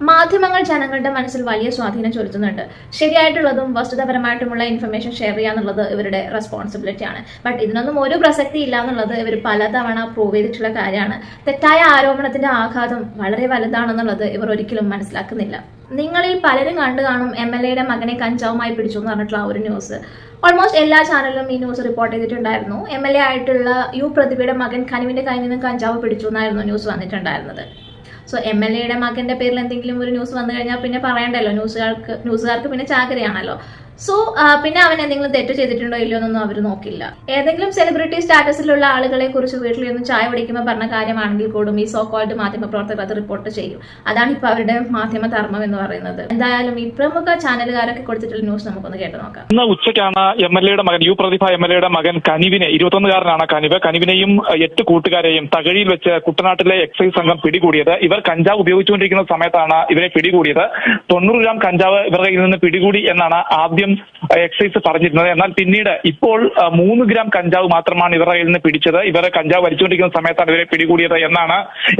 മാധ്യമങ്ങൾ ജനങ്ങളുടെ മനസ്സിൽ വലിയ സ്വാധീനം ചെലുത്തുന്നുണ്ട്. ശരിയായിട്ടുള്ളതും വസ്തുതാപരമായിട്ടുമുള്ള ഇൻഫർമേഷൻ ഷെയർ ചെയ്യുക എന്നുള്ളത് ഇവരുടെ റെസ്പോൺസിബിലിറ്റിയാണ് ബട്ട് ഇതിനൊന്നും ഒരു പ്രസക്തി ഇല്ല എന്നുള്ളത് ഇവർ പലതവണ പ്രൂവ് ചെയ്തിട്ടുള്ള കാര്യമാണ്. തെറ്റായ ആരോപണത്തിന്റെ ആഘാതം വളരെ വലുതാണെന്നുള്ളത് ഇവർ ഒരിക്കലും മനസ്സിലാക്കുന്നില്ല. നിങ്ങളിൽ പലരും കണ്ടു കാണും എം എൽ എയുടെ മകനെ കഞ്ചാവുമായി പിടിച്ചു എന്ന് പറഞ്ഞിട്ടുള്ള ആ ഒരു ന്യൂസ് ഓൾമോസ്റ്റ് എല്ലാ ചാനലിലും ഈ ന്യൂസ് റിപ്പോർട്ട് ചെയ്തിട്ടുണ്ടായിരുന്നു. എം എൽ എ ആയിട്ടുള്ള യു പ്രതിഭയുടെ മകൻ കനിവിന്റെ കയ്യിൽ നിന്നും കഞ്ചാവ് പിടിച്ചു എന്നായിരുന്നു ന്യൂസ് വന്നിട്ടുണ്ടായിരുന്നത്. സോ എം എൽ എയുടെ മകന്റെ പേരിൽ എന്തെങ്കിലും ഒരു ന്യൂസ് വന്നു കഴിഞ്ഞാൽ പിന്നെ പറയണ്ടല്ലോ. ന്യൂസുകാർക്ക് ന്യൂസുകാർക്ക് പിന്നെ ചാകരയാണല്ലോ. സോ പിന്നെ അവൻ എന്തെങ്കിലും തെറ്റ് ചെയ്തിട്ടുണ്ടോ ഇല്ലയോ എന്നൊന്നും അവർ നോക്കില്ല. ഏതെങ്കിലും സെലിബ്രിറ്റി സ്റ്റാറ്റസിലുള്ള ആളുകളെ കുറിച്ച് വീട്ടിൽ നിന്ന് ചായ പിടിക്കുമ്പോൾ പറഞ്ഞ കാര്യമാണെങ്കിൽ കൂടും ഈ സോ കോൾഡ് മാധ്യമ പ്രവർത്തകർ അത് റിപ്പോർട്ട് ചെയ്യും. അതാണ് ഇപ്പൊ അവരുടെ മാധ്യമ ധർമ്മം എന്ന് പറയുന്നത്. എന്തായാലും ഈ പ്രമുഖ ചാനലുകാരൊക്കെ കൊടുത്തിട്ടുള്ള ന്യൂസ് നമുക്കൊന്ന് കേട്ട് നോക്കാം. ഇന്ന് ഉച്ചയ്ക്കാണ് എം എൽ എയുടെ മകൻ യു പ്രതിഭ എം എൽ എയുടെ മകൻ കനിവിനെ ഇരുപത്തൊന്നുകാരനാണ് കനിവ്. കനിവിനെയും എട്ട് കൂട്ടുകാരെയും തകഴിയിൽ വെച്ച് കുട്ടനാട്ടിലെ എക്സൈസ് സംഘം പിടികൂടിയത്. ഇവർ കഞ്ചാവ് ഉപയോഗിച്ചുകൊണ്ടിരിക്കുന്ന സമയത്താണ് ഇവരെ പിടികൂടിയത്. തൊണ്ണൂറ് ഗ്രാം കഞ്ചാവ് ഇവരുടെ കയ്യിൽ നിന്ന് പിടികൂടി എന്നാണ് ആദ്യം അഹ്, എക്സൈസ് പറഞ്ഞിരുന്നത്. എന്നാൽ പിന്നീട് ഇപ്പോൾ മൂന്ന് ഗ്രാം കഞ്ചാവ് മാത്രമാണ് ഇവരുടെ കയ്യിൽ നിന്ന് പിടിച്ചത്. ഇവരെ കഞ്ചാവ് വലിച്ചുകൊണ്ടിരിക്കുന്ന സമയത്താണ് ഇവരെ പിടികൂടിയത് എന്നാണ്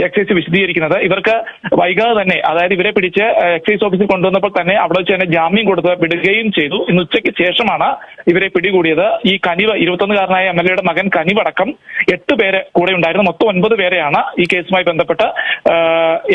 എക്സൈസ് വിശദീകരിക്കുന്നത്. ഇവർക്ക് വൈകാതെ തന്നെ അതായത് ഇവരെ പിടിച്ച് എക്സൈസ് ഓഫീസിൽ കൊണ്ടുവന്നപ്പോൾ തന്നെ അവിടെ വെച്ച് തന്നെ ജാമ്യം കൊടുത്ത് വിടുകയും ചെയ്തു. ഇന്ന് ഉച്ചയ്ക്ക് ശേഷമാണ് ഇവരെ പിടികൂടിയത്. ഈ കനിവ് ഇരുപത്തൊന്നുകാരനായ എം എൽ എയുടെ മകൻ കനിവടക്കം എട്ട് പേരെ കൂടെ ഉണ്ടായിരുന്നു. മൊത്തം ഒൻപത് പേരെയാണ് ഈ കേസുമായി ബന്ധപ്പെട്ട്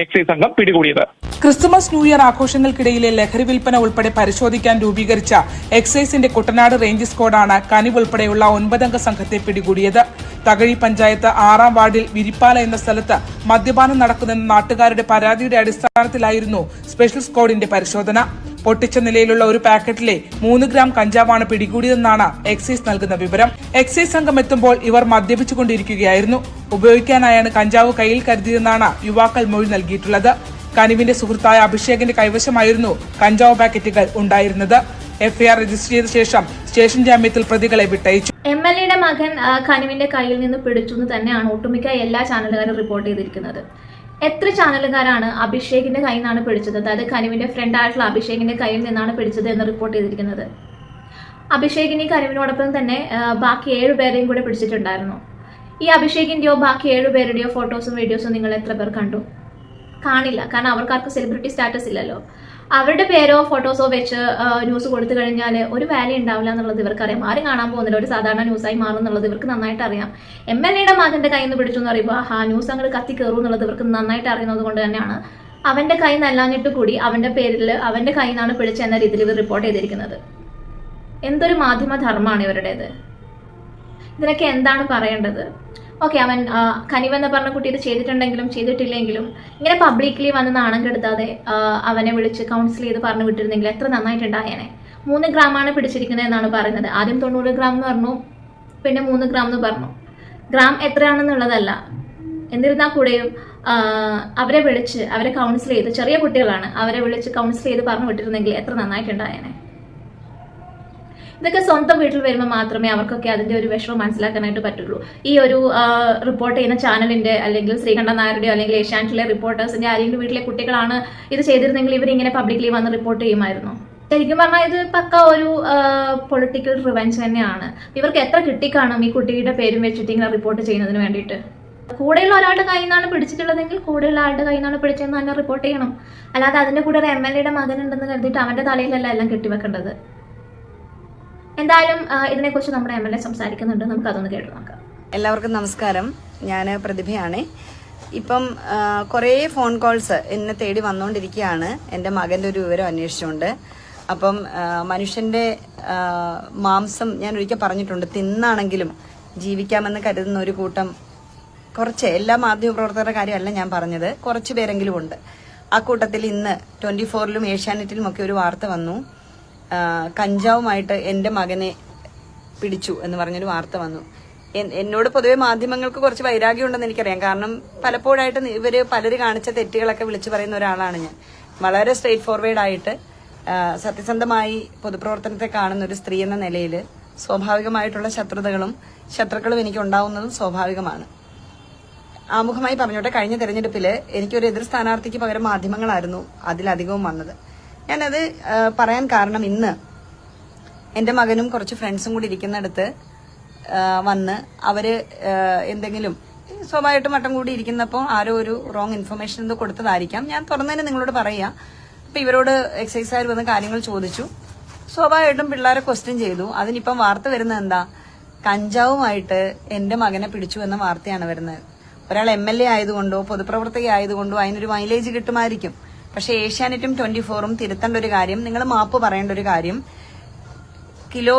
എക്സൈസ് സംഘം പിടികൂടിയത്. ക്രിസ്തുമസ് ന്യൂ ഇയർ ആഘോഷങ്ങൾക്കിടയിലെ ലഹരി വിൽപ്പന ഉൾപ്പെടെ പരിശോധിക്കാൻ രൂപീകരിച്ച എക്സൈസിന്റെ കുട്ടനാട് റേഞ്ച് സ്ക്വാഡാണ് കനിവ് ഉൾപ്പെടെയുള്ള ഒൻപതംഗ സംഘത്തെ പിടികൂടിയത്. തകഴി പഞ്ചായത്ത് ആറാം വാർഡിൽ വിരിപ്പാല എന്ന സ്ഥലത്ത് മദ്യപാനം നടക്കുന്നെന്ന നാട്ടുകാരുടെ പരാതിയുടെ അടിസ്ഥാനത്തിലായിരുന്നു സ്പെഷ്യൽ സ്കോഡിന്റെ പരിശോധന. പൊട്ടിച്ച നിലയിലുള്ള ഒരു പാക്കറ്റിലെ മൂന്ന് ഗ്രാം കഞ്ചാവാണ് പിടികൂടിയതെന്നാണ് എക്സൈസ് നൽകുന്ന വിവരം. എക്സൈസ് സംഘം എത്തുമ്പോൾ ഇവർ മദ്യപിച്ചുകൊണ്ടിരിക്കുകയായിരുന്നു. ഉപയോഗിക്കാനായാണ് കഞ്ചാവ് കയ്യിൽ കരുതിയതെന്നാണ് യുവാക്കൾ മൊഴി നൽകിയിട്ടുള്ളത്. കനിവിന്റെ സുഹൃത്തായ അഭിഷേകിന്റെ കൈവശമായിരുന്നു കഞ്ചാവ് പാക്കറ്റുകൾ ഉണ്ടായിരുന്നത്. എഫ്ഐആർ രജിസ്റ്റർ ചെയ്ത ശേഷം സ്റ്റേഷൻ ജാമ്യത്തിൽ പ്രതികളെ വിട്ടയച്ചു. എം എൽ എയുടെ മകൻ കനുവിന്റെ കയ്യിൽ നിന്ന് പിടിച്ചു എന്ന് തന്നെയാണ് ഒട്ടുമിക്ക എല്ലാ ചാനലുകാരും റിപ്പോർട്ട് ചെയ്തിരിക്കുന്നത്. എത്ര ചാനലുകാരാണ് അഭിഷേകിന്റെ കയ്യിൽ നിന്നാണ് പിടിച്ചത്? അതായത് കനുവിന്റെ ഫ്രണ്ട് ആയിട്ടുള്ള അഭിഷേകിന്റെ കയ്യിൽ നിന്നാണ് പിടിച്ചത് എന്ന് റിപ്പോർട്ട് ചെയ്തിരിക്കുന്നത്. അഭിഷേകിനെ കനുവിനോടൊപ്പം തന്നെ ബാക്കി ഏഴുപേരെയും കൂടെ പിടിച്ചിട്ടുണ്ടായിരുന്നു. ഈ അഭിഷേകിന്റെയോ ബാക്കി ഏഴുപേരുടെയോ ഫോട്ടോസും വീഡിയോസും നിങ്ങൾ എത്ര പേർ കണ്ടു? കാണില്ല. കാരണം അവർക്കാർക്ക് സെലിബ്രിറ്റി സ്റ്റാറ്റസ് ഇല്ലല്ലോ. അവരുടെ പേരോ ഫോട്ടോസോ വെച്ച് ന്യൂസ് കൊടുത്തു കഴിഞ്ഞാൽ ഒരു വാല്യൂ ഉണ്ടാവില്ല എന്നുള്ളത് ഇവർക്കറിയാം. ആരും കാണാൻ പോകുന്നില്ല. ഒരു സാധാരണ ന്യൂസായി മാറും എന്നുള്ളത് ഇവർക്ക് നന്നായിട്ട് അറിയാം. എം എൽ എയുടെ മകന്റെ കയ്യിൽ നിന്ന് പിടിച്ചു എന്ന് പറയുമ്പോൾ ആ ന്യൂസ് അങ്ങോട്ട് കത്തി കയറും എന്നുള്ളത് ഇവർക്ക് നന്നായിട്ട് അറിയുന്നത് കൊണ്ട് തന്നെയാണ് അവന്റെ കൈ നല്ലാഞ്ഞിട്ട് കൂടി അവന്റെ പേരിൽ അവന്റെ കൈ നിന്നാണ് പിടിച്ചെന്ന രീതിയിൽ ഇവർ റിപ്പോർട്ട് ചെയ്തിരിക്കുന്നത്. എന്തൊരു മാധ്യമ ധർമ്മമാണ് ഇവരുടേത്. ഇതിനൊക്കെ എന്താണ് പറയേണ്ടത്? ഓക്കെ അവൻ കനിവെന്ന് പറഞ്ഞ കുട്ടി ഇത് ചെയ്തിട്ടുണ്ടെങ്കിലും ചെയ്തിട്ടില്ലെങ്കിലും ഇങ്ങനെ പബ്ലിക്കലി വന്ന് നാണം കെടുത്താതെ അവനെ വിളിച്ച് കൗൺസിൽ ചെയ്ത് പറഞ്ഞു വിട്ടിരുന്നെങ്കിൽ എത്ര നന്നായിട്ടുണ്ടായേനെ. മൂന്ന് ഗ്രാമാണ് പിടിച്ചിരിക്കുന്നത് എന്നാണ് പറയുന്നത്. ആദ്യം തൊണ്ണൂറ് ഗ്രാം എന്ന് പറഞ്ഞു പിന്നെ മൂന്ന് ഗ്രാം എന്ന് പറഞ്ഞു. ഗ്രാം എത്രയാണെന്നുള്ളതല്ല. എന്നിരുന്നാൽ കൂടെയും അവരെ വിളിച്ച് അവരെ കൗൺസിൽ ചെയ്ത് ചെറിയ കുട്ടികളാണ് അവരെ വിളിച്ച് കൗൺസിൽ ചെയ്ത് പറഞ്ഞു വിട്ടിരുന്നെങ്കിൽ എത്ര നന്നായിട്ടുണ്ടായേനെ. ഇതൊക്കെ സ്വന്തം വീട്ടിൽ വരുമ്പോൾ മാത്രമേ അവർക്കൊക്കെ അതിന്റെ ഒരു വിഷമം മനസ്സിലാക്കാനായിട്ട് പറ്റുള്ളൂ. ഈ ഒരു റിപ്പോർട്ട് ചെയ്യുന്ന ചാനലിന്റെ അല്ലെങ്കിൽ ശ്രീകണ്ഠൻ നായരുടെയോ അല്ലെങ്കിൽ ഏഷ്യാനെറ്റിലെ റിപ്പോർട്ടേഴ്സിന്റെ ആരെങ്കിലും വീട്ടിലെ കുട്ടികളാണ് ഇത് ചെയ്തിരുന്നെങ്കിൽ ഇവരിങ്ങനെ പബ്ലിക്കലി വന്ന് റിപ്പോർട്ട് ചെയ്യുമായിരുന്നു. ശരിക്കും പറഞ്ഞാൽ ഇത് പക്ക ഒരു പൊളിറ്റിക്കൽ റിവെഞ്ച് തന്നെയാണ്. ഇവർക്ക് എത്ര കിട്ടിക്കാണും ഈ കുട്ടിയുടെ പേരും വെച്ചിട്ട് ഇങ്ങനെ റിപ്പോർട്ട് ചെയ്യുന്നതിന് വേണ്ടിയിട്ട്. കൂടെയുള്ള ഒരാളുടെ കയ്യിൽ നിന്നാണ് പിടിച്ചിട്ടുള്ളതെങ്കിൽ കൂടെയുള്ള ആളുടെ കയ്യിൽ നിന്നാണ് പിടിച്ചതെന്ന് തന്നെ റിപ്പോർട്ട് ചെയ്യണം. അല്ലാതെ അതിന്റെ കൂടെ ഒരു എം എൽ എയുടെ മകനുണ്ടെന്ന് കരുതിയിട്ട് അവന്റെ തലയിലല്ല എല്ലാം കെട്ടിവെക്കേണ്ടത്. എന്തായാലും ഇതിനെക്കുറിച്ച് നമ്മുടെ എം എൽ എ സംസാരിക്കുന്നുണ്ട്. നമുക്ക് അതൊന്ന് കേട്ടു നോക്കാം. എല്ലാവർക്കും നമസ്കാരം. ഞാൻ പ്രതിഭയാണ്. ഇപ്പം കുറേ ഫോൺ കോൾസ് എന്നെ തേടി വന്നുകൊണ്ടിരിക്കുകയാണ് എന്റെ മകന്റെ ഒരു വിവരം അന്വേഷിച്ചുകൊണ്ട് അപ്പം മനുഷ്യന്റെ മാംസം ഞാൻ ഒരിക്കൽ പറഞ്ഞിട്ടുണ്ട്. തിന്നാണെങ്കിലും ജീവിക്കാമെന്ന് കരുതുന്ന ഒരു കൂട്ടം കുറച്ച് എല്ലാ മാധ്യമപ്രവർത്തകരുടെ കാര്യമല്ല ഞാൻ പറഞ്ഞത്. കുറച്ച് പേരെങ്കിലും ഉണ്ട്. ആ കൂട്ടത്തിൽ ഇന്ന് ട്വന്റി ഫോറിലും ഏഷ്യാനെറ്റിലും ഒക്കെ ഒരു വാർത്ത വന്നു. കഞ്ചാവുമായിട്ട് എന്റെ മകനെ പിടിച്ചു എന്ന് പറഞ്ഞൊരു വാർത്ത വന്നു. എന്നോട് പൊതുവെ മാധ്യമങ്ങൾക്ക് കുറച്ച് വൈരാഗ്യം ഉണ്ടെന്ന് എനിക്കറിയാം. കാരണം പലപ്പോഴായിട്ട് ഇവർ പലര് കാണിച്ച തെറ്റുകളൊക്കെ വിളിച്ചു പറയുന്ന ഒരാളാണ് ഞാൻ. വളരെ സ്ട്രെയിറ്റ് ഫോർവേഡ് ആയിട്ട് സത്യസന്ധമായി പൊതുപ്രവർത്തനത്തെ കാണുന്ന ഒരു സ്ത്രീ എന്ന നിലയിൽ സ്വാഭാവികമായിട്ടുള്ള ശത്രുതകളും ശത്രുക്കളും എനിക്ക് ഉണ്ടാവുന്നതും സ്വാഭാവികമാണ്. ആമുഖമായി പറഞ്ഞോട്ടെ കഴിഞ്ഞ തെരഞ്ഞെടുപ്പിൽ എനിക്കൊരു എതിർ സ്ഥാനാർത്ഥിക്ക് പകരം മാധ്യമങ്ങളായിരുന്നു അതിലധികവും വന്നത്. ഞാനത് പറയാൻ കാരണം ഇന്ന് എന്റെ മകനും കുറച്ച് ഫ്രണ്ട്സും കൂടി ഇരിക്കുന്നിടത്ത് വന്ന് അവർ എന്തെങ്കിലും സ്വാഭാവികമായിട്ടും മട്ടം കൂടി ഇരിക്കുന്നപ്പോൾ ആരോ ഒരു റോങ് ഇൻഫർമേഷൻ എന്തോ കൊടുത്തതായിരിക്കാം. ഞാൻ തുറന്നതിന് നിങ്ങളോട് പറയാം. അപ്പം ഇവരോട് എക്സൈസാർ വന്ന് കാര്യങ്ങൾ ചോദിച്ചു. സ്വാഭാവികമായിട്ടും പിള്ളേരെ ക്വസ്റ്റ്യൻ ചെയ്തു. അതിനിപ്പം വാർത്ത വരുന്നത് എന്താ? കഞ്ചാവുമായിട്ട് എന്റെ മകനെ പിടിച്ചു എന്ന വാർത്തയാണ് വരുന്നത്. ഒരാൾ എം എൽ എ ആയതുകൊണ്ടോ പൊതുപ്രവർത്തക ആയതുകൊണ്ടോ അതിനൊരു മൈലേജ് കിട്ടുമായിരിക്കും. പക്ഷേ ഏഷ്യാനെറ്റും ട്വന്റി ഫോറും തിരുത്തേണ്ട ഒരു കാര്യം നിങ്ങൾ മാപ്പ് പറയേണ്ട ഒരു കാര്യം. കിലോ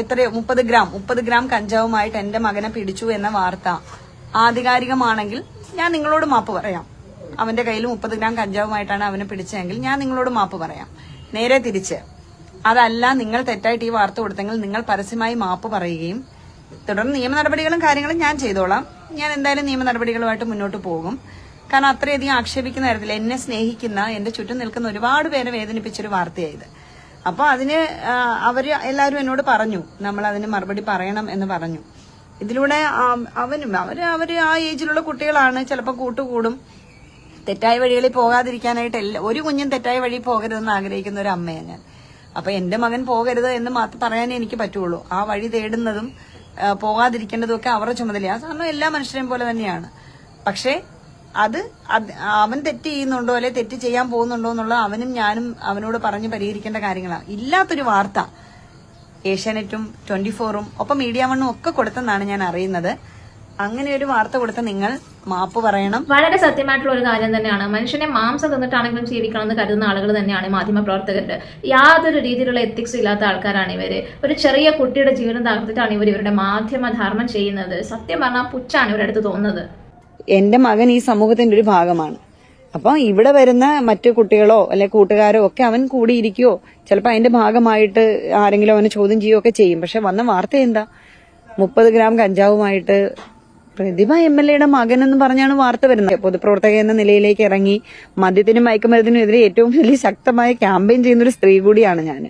എത്ര മുപ്പത് ഗ്രാം മുപ്പത് ഗ്രാം കഞ്ചാവുമായിട്ട് എന്റെ മകനെ പിടിച്ചു എന്ന വാർത്ത ആധികാരികമാണെങ്കിൽ ഞാൻ നിങ്ങളോട് മാപ്പ് പറയാം. അവന്റെ കയ്യിൽ മുപ്പത് ഗ്രാം കഞ്ചാവുമായിട്ടാണ് അവനെ പിടിച്ചതെങ്കിൽ ഞാൻ നിങ്ങളോട് മാപ്പ് പറയാം. നേരെ തിരിച്ച് അതല്ല നിങ്ങൾ തെറ്റായിട്ട് ഈ വാർത്ത കൊടുത്തെങ്കിൽ നിങ്ങൾ പരസ്യമായി മാപ്പ് പറയുകയും തുടർന്ന് നിയമ നടപടികളും കാര്യങ്ങളും ഞാൻ ചെയ്തോളാം. ഞാൻ എന്തായാലും നിയമ നടപടികളുമായിട്ട് മുന്നോട്ട് പോകും. കാരണം അത്രയധികം ആക്ഷേപിക്കുന്ന തരത്തിൽ എന്നെ സ്നേഹിക്കുന്ന എന്റെ ചുറ്റും നിൽക്കുന്ന ഒരുപാട് പേരെ വേദനിപ്പിച്ചൊരു വാർത്തയായത്. അപ്പൊ അതിന് അവർ എല്ലാവരും എന്നോട് പറഞ്ഞു. നമ്മൾ അതിന് മറുപടി പറയണം എന്ന് പറഞ്ഞു. ഇതിലൂടെ അവനും അവർ അവർ ആ ഏജിലുള്ള കുട്ടികളാണ്. ചിലപ്പോൾ കൂട്ടുകൂടും. തെറ്റായ വഴികളിൽ പോകാതിരിക്കാനായിട്ട് എല്ലാ ഒരു കുഞ്ഞും തെറ്റായ വഴി പോകരുതെന്ന് ആഗ്രഹിക്കുന്ന ഒരു അമ്മയാണ് ഞാൻ. അപ്പൊ എന്റെ മകൻ പോകരുത് എന്ന് മാത്രം പറയാനേ എനിക്ക് പറ്റുള്ളൂ. ആ വഴി തേടുന്നതും പോകാതിരിക്കേണ്ടതും ഒക്കെ അവരുടെ ചുമതലയാണ്. കാരണം എല്ലാ മനുഷ്യരെയും പോലെ തന്നെയാണ്. പക്ഷേ അത് അവൻ തെറ്റ് ചെയ്യുന്നുണ്ടോ അല്ലെ തെറ്റ് ചെയ്യാൻ പോകുന്നുണ്ടോ എന്നുള്ള അവനും ഞാനും അവനോട് പറഞ്ഞ് പരിഹരിക്കേണ്ട കാര്യങ്ങളാണ് ഇല്ലാത്തൊരു വാർത്ത. ഏഷ്യാനെറ്റും ട്വന്റി ഫോറും ഒപ്പം മീഡിയ വണ്ണും ഒക്കെ കൊടുത്തെന്നാണ് ഞാൻ അറിയുന്നത്. അങ്ങനെ ഒരു വാർത്ത കൊടുത്ത നിങ്ങൾ മാപ്പ് പറയണം. വളരെ സത്യമായിട്ടുള്ള ഒരു കാര്യം തന്നെയാണ്. മനുഷ്യനെ മാംസം തിന്നിട്ടാണെങ്കിലും ജീവിക്കണം എന്ന് കരുതുന്ന ആളുകൾ തന്നെയാണ് മാധ്യമ പ്രവർത്തകരുടെ. യാതൊരു രീതിയിലുള്ള എത്തിക്സ് ഇല്ലാത്ത ആൾക്കാരാണ് ഇവർ. ഒരു ചെറിയ കുട്ടിയുടെ ജീവനം തകർത്തിട്ടാണ് ഇവർ ഇവരുടെ മാധ്യമ ധർമ്മം ചെയ്യുന്നത്. സത്യം പറഞ്ഞാൽ പുച്ഛാണ് ഇവരുടെ അടുത്ത് തോന്നുന്നത്. എന്റെ മകൻ ഈ സമൂഹത്തിന്റെ ഒരു ഭാഗമാണ്. അപ്പൊ ഇവിടെ വരുന്ന മറ്റു കുട്ടികളോ അല്ലെ കൂട്ടുകാരോ ഒക്കെ അവൻ കൂടിയിരിക്കുകയോ ചിലപ്പോൾ അതിന്റെ ഭാഗമായിട്ട് ആരെങ്കിലും അവനെ ചോദ്യം ചെയ്യുകയോ ഒക്കെ ചെയ്യും. പക്ഷെ വന്ന വാർത്ത എന്താ? മുപ്പത് ഗ്രാം കഞ്ചാവുമായിട്ട് പ്രതിഭ എം എൽ എയുടെ മകൻ എന്ന് പറഞ്ഞാണ് വാർത്ത വരുന്നത്. പൊതുപ്രവർത്തക എന്ന നിലയിലേക്ക് ഇറങ്ങി മദ്യത്തിനും മയക്കുമരുന്നിനും എതിരെ ഏറ്റവും വലിയ ശക്തമായ ക്യാമ്പയിൻ ചെയ്യുന്ന ഒരു സ്ത്രീ കൂടിയാണ് ഞാൻ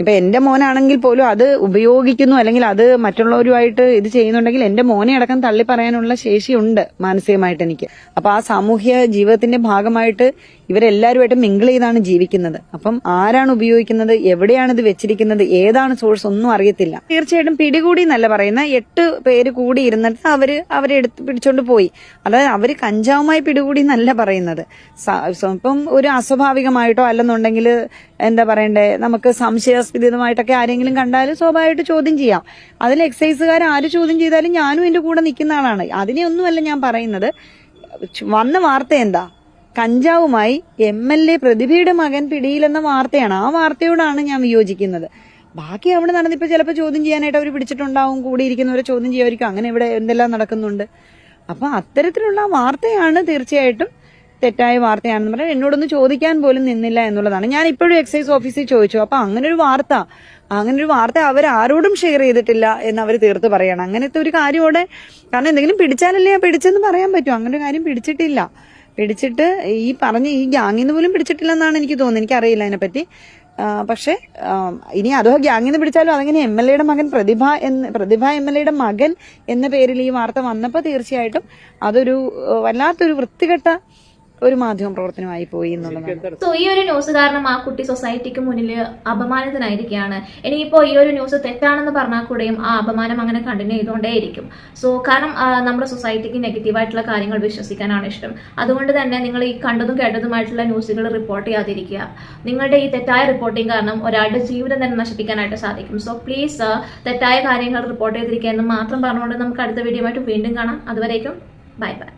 ഇപ്പൊ എന്റെ മോനാണെങ്കിൽ പോലും അത് ഉപയോഗിക്കുന്നു അല്ലെങ്കിൽ അത് മറ്റുള്ളവരുമായിട്ട് ഇത് ചെയ്യുന്നുണ്ടെങ്കിൽ എന്റെ മോനെ അടക്കം തള്ളി പറയാനുള്ള ശേഷിയുണ്ട് മാനസികമായിട്ട് എനിക്ക്. അപ്പൊ ആ സാമൂഹ്യ ജീവിതത്തിന്റെ ഭാഗമായിട്ട് ഇവരെല്ലാവരുമായിട്ട് മിങ്കിൾ ചെയ്താണ് ജീവിക്കുന്നത്. അപ്പം ആരാണ് ഉപയോഗിക്കുന്നത്? എവിടെയാണ് ഇത് വെച്ചിരിക്കുന്നത്? ഏതാണ് സോഴ്സ് ഒന്നും അറിയത്തില്ല. തീർച്ചയായിട്ടും പിടികൂടി എന്നല്ല പറയുന്ന. എട്ട് പേര് കൂടി ഇരുന്നിട്ട് അവർ അവരെ എടുത്ത് പിടിച്ചോണ്ട് പോയി. അതായത് അവർ കഞ്ചാവുമായി പിടികൂടി എന്നല്ല പറയുന്നത്. ഇപ്പം ഒരു അസ്വാഭാവികമായിട്ടോ അല്ലെന്നുണ്ടെങ്കിൽ എന്താ പറയണ്ടേ? നമുക്ക് സംശയാസ്പദമായിട്ടൊക്കെ ആരെങ്കിലും കണ്ടാൽ സ്വാഭാവികമായിട്ട് ചോദ്യം ചെയ്യാം. അതിൽ എക്സൈസുകാർ ആര് ചോദ്യം ചെയ്താലും ഞാനും എന്റെ കൂടെ നിൽക്കുന്ന ആളാണ്. അതിനെയൊന്നുമല്ല ഞാൻ പറയുന്നത്. വന്ന വാർത്ത എന്താ? കഞ്ചാവുമായി എം എൽ എ പ്രതിഭയുടെ മകൻ പിടിയിലെന്ന വാർത്തയാണ്. ആ വാർത്തയോടാണ് ഞാൻ വിയോജിക്കുന്നത്. ബാക്കി അവിടെ നടന്നിപ്പോ ചിലപ്പോൾ ചോദ്യം ചെയ്യാനായിട്ട് അവർ പിടിച്ചിട്ടുണ്ടാവും കൂടിയിരിക്കുന്നവരെ ചോദ്യം ചെയ്യുമായിരിക്കും അങ്ങനെ ഇവിടെ എന്തെല്ലാം നടക്കുന്നുണ്ട്. അപ്പൊ അത്തരത്തിലുള്ള വാർത്തയാണ് തീർച്ചയായിട്ടും തെറ്റായ വാർത്തയാണെന്ന് പറഞ്ഞാൽ എന്നോടൊന്ന് ചോദിക്കാൻ പോലും നിന്നില്ല എന്നുള്ളതാണ്. ഞാൻ ഇപ്പോഴും എക്സൈസ് ഓഫീസിൽ ചോദിച്ചു. അപ്പൊ അങ്ങനെ ഒരു വാർത്ത അങ്ങനെ ഒരു വാർത്ത അവർ ആരോടും ഷെയർ ചെയ്തിട്ടില്ല എന്ന് അവർ തീർത്ത് പറയണം. അങ്ങനത്തെ ഒരു കാര്യമോടെ കാരണം എന്തെങ്കിലും പിടിച്ചാലല്ലേ പിടിച്ചെന്ന് പറയാൻ പറ്റും. അങ്ങനെ ഒരു കാര്യം പിടിച്ചിട്ടില്ല. പിടിച്ചിട്ട് ഈ പറഞ്ഞ ഈ ഗ്യാങ്ങിൽ നിന്ന് പോലും പിടിച്ചിട്ടില്ലെന്നാണ് എനിക്ക് തോന്നുന്നത്. എനിക്കറിയില്ല അതിനെപ്പറ്റി. പക്ഷേ ഇനി അതോ ഗ്യാങ്ങിൽ നിന്ന് പിടിച്ചാലും അതങ്ങനെ എം എൽ എയുടെ മകൻ പ്രതിഭ എന്ന് പ്രതിഭ എം എൽ എയുടെ മകൻ എന്ന പേരിൽ ഈ വാർത്ത വന്നപ്പോൾ തീർച്ചയായിട്ടും അതൊരു വല്ലാത്തൊരു വൃത്തികെട്ട ഒരു മാധ്യമ പ്രവർത്തനമായി പോയി എന്നുള്ളതാണ് സോ ഈ ഒരു ന്യൂസ് കാരണം ആ കുട്ടി സൊസൈറ്റിക്ക് മുന്നിൽ അപമാനത്തിനായിരിക്കുകയാണ് ഇനിയിപ്പോ ഈ ഒരു ന്യൂസ് തെറ്റാണെന്ന് പറഞ്ഞാൽ കൂടെയും ആ അപമാനം അങ്ങനെ കണ്ടിന്യൂ ചെയ്തുകൊണ്ടേയിരിക്കും. സോ കാരണം നമ്മുടെ സൊസൈറ്റിക്ക് നെഗറ്റീവായിട്ടുള്ള കാര്യങ്ങൾ വിശ്വസിക്കാനാണ് ഇഷ്ടം. അതുകൊണ്ട് തന്നെ നിങ്ങൾ ഈ കണ്ടതും കേട്ടതുമായിട്ടുള്ള ന്യൂസുകൾ റിപ്പോർട്ട് ചെയ്യാതിരിക്കുക. നിങ്ങളുടെ ഈ തെറ്റായ റിപ്പോർട്ടിംഗ് കാരണം ഒരാളുടെ ജീവിതം തന്നെ നശിപ്പിക്കാനായിട്ട് സാധിക്കും. സോ പ്ലീസ് തെറ്റായ കാര്യങ്ങൾ റിപ്പോർട്ട് ചെയ്തിരിക്കുക എന്ന് മാത്രം പറഞ്ഞുകൊണ്ട് നമുക്ക് അടുത്ത വീഡിയോ ആയിട്ട് വീണ്ടും കാണാം. അതുവരേക്കും ബൈ ബൈ